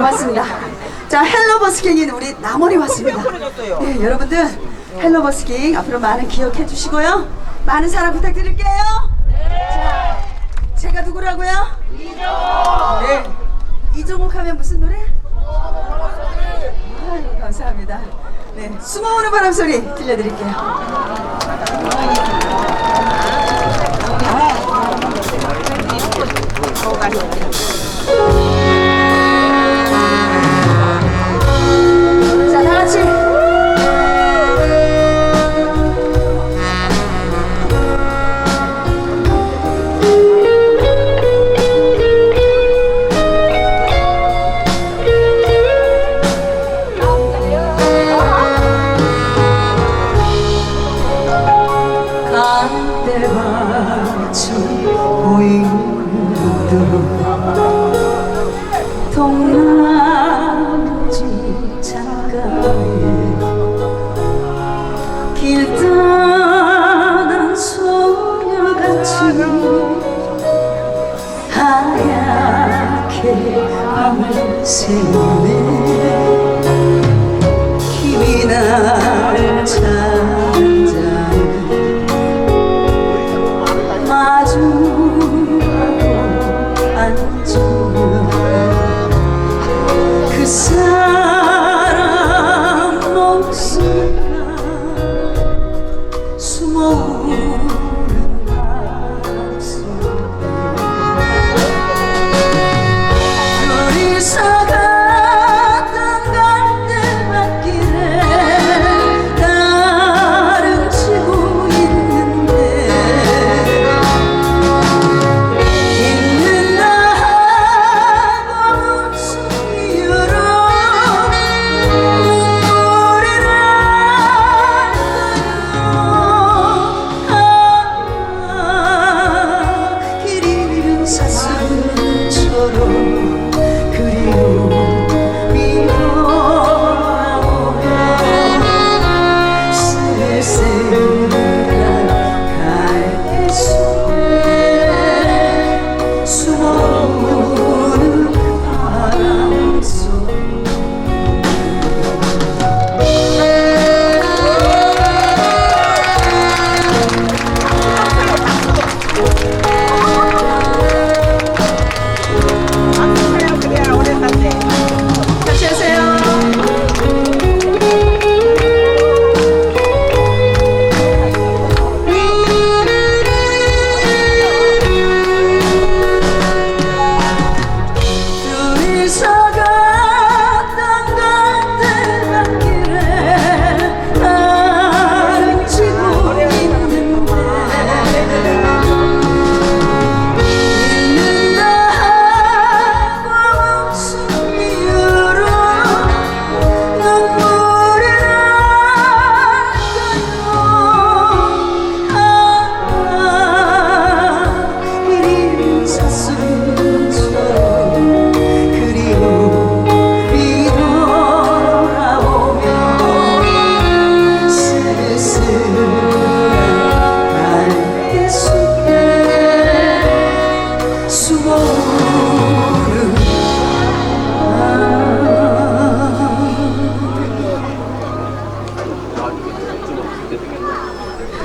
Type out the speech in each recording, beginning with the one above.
고맙습니다. 자, 헬로버스킹인 우리 남원이 왔습니다. 네, 여러분들 헬로버스킹 앞으로 많은 기억해 주시고요. 많은 사랑 부탁드릴게요. 자, 제가 누구라고요? 이종욱. 네. 이종욱 하면 무슨 노래? 아유, 감사합니다. 네, 숨어오는 바람 소리 들려드릴게요. 자, 길 떠난 소녀같이 하얗게 밤을 새우 사슴처럼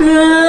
Yeah.